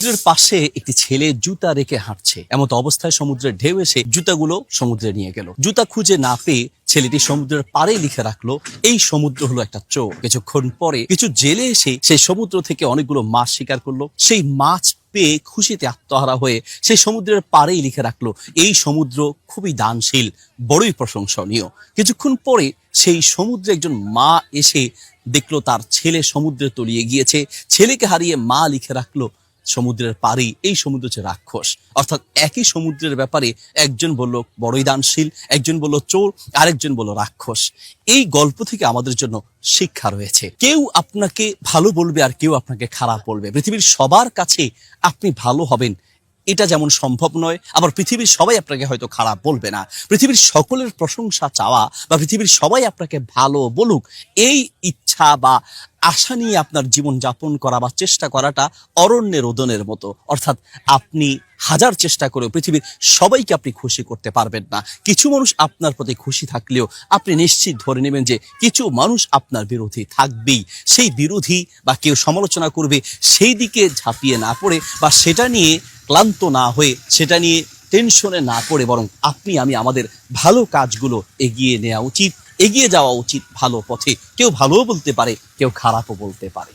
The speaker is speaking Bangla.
সমুদ্রের পাশে একটি ছেলে জুতা রেখে হাঁটছে। এমত অবস্থায় সমুদ্রের ঢেউ এসে জুতাগুলো সমুদ্রে নিয়ে গেল। জুতা খুঁজে না পেয়ে ছেলেটি সমুদ্রের পাড়ে লিখে রাখল, এই সমুদ্র হলো একটা চোর কিছুক্ষণ পরে কিছু জেলে এসে সেই সমুদ্র থেকে অনেকগুলো মাছ শিকার করল। সেই মাছ পেয়ে খুশিতে আত্মহারা হয়ে সেই সমুদ্রের পাড়েই লিখে রাখল, এই সমুদ্র খুবই দানশীল, বড়ই প্রশংসনীয়। কিছুক্ষণ পরে সেই সমুদ্রে একজন মা এসে দেখল তার ছেলে সমুদ্রে তলিয়ে গিয়েছে। ছেলেকে হারিয়ে মা লিখে রাখল সমুদ্রের পাড়ি, এই সমুদ্র হচ্ছে রাক্ষস। অর্থাৎ একই সমুদ্রের ব্যাপারে একজন বলল বড়ই দানশীল একজন বলল চোর, আরেকজন বলল রাক্ষস। এই গল্প থেকে আমাদের জন্য শিক্ষা রয়েছে। কেউ আপনাকে ভালো বলবে আর কেউ আপনাকে খারাপ বলবে। পৃথিবীর সবার কাছে আপনি ভালো হবেন, এটা যেমন সম্ভব নয়, আবার পৃথিবীর সবাই আপনাকে হয়তো খারাপ বলবে না। পৃথিবীর সকলের প্রশংসা চাওয়া বা পৃথিবীর সবাই আপনাকে ভালো বলুক, এই ইচ্ছা বা আশা নিয়ে আপনার জীবন যাপন করা বা চেষ্টা করাটা অরণ্যের রোদনের মতো। অর্থাৎ আপনি হাজার চেষ্টা করেও পৃথিবীর সবাইকে আপনি খুশি করতে পারবেন না। কিছু মানুষ আপনার প্রতি খুশি থাকলেও আপনি নিশ্চিত ধরে নেবেন যে কিছু মানুষ আপনার বিরোধী থাকবেই। সেই বিরোধী বা কেউ সমালোচনা করবে সেই দিকে ঝাঁপিয়ে না পড়ে বা সেটা নিয়ে ক্লান্ত না হয়ে, সেটা নিয়ে টেনশনে না পড়ে। বরং আপনি, আমি, আমাদের ভালো কাজগুলো এগিয়ে নেওয়া উচিত। এগিয়ে যাওয়া উচিত ভালো পথে। কেউ ভালোও বলতে পারে কেউ খারাপও বলতে পারে।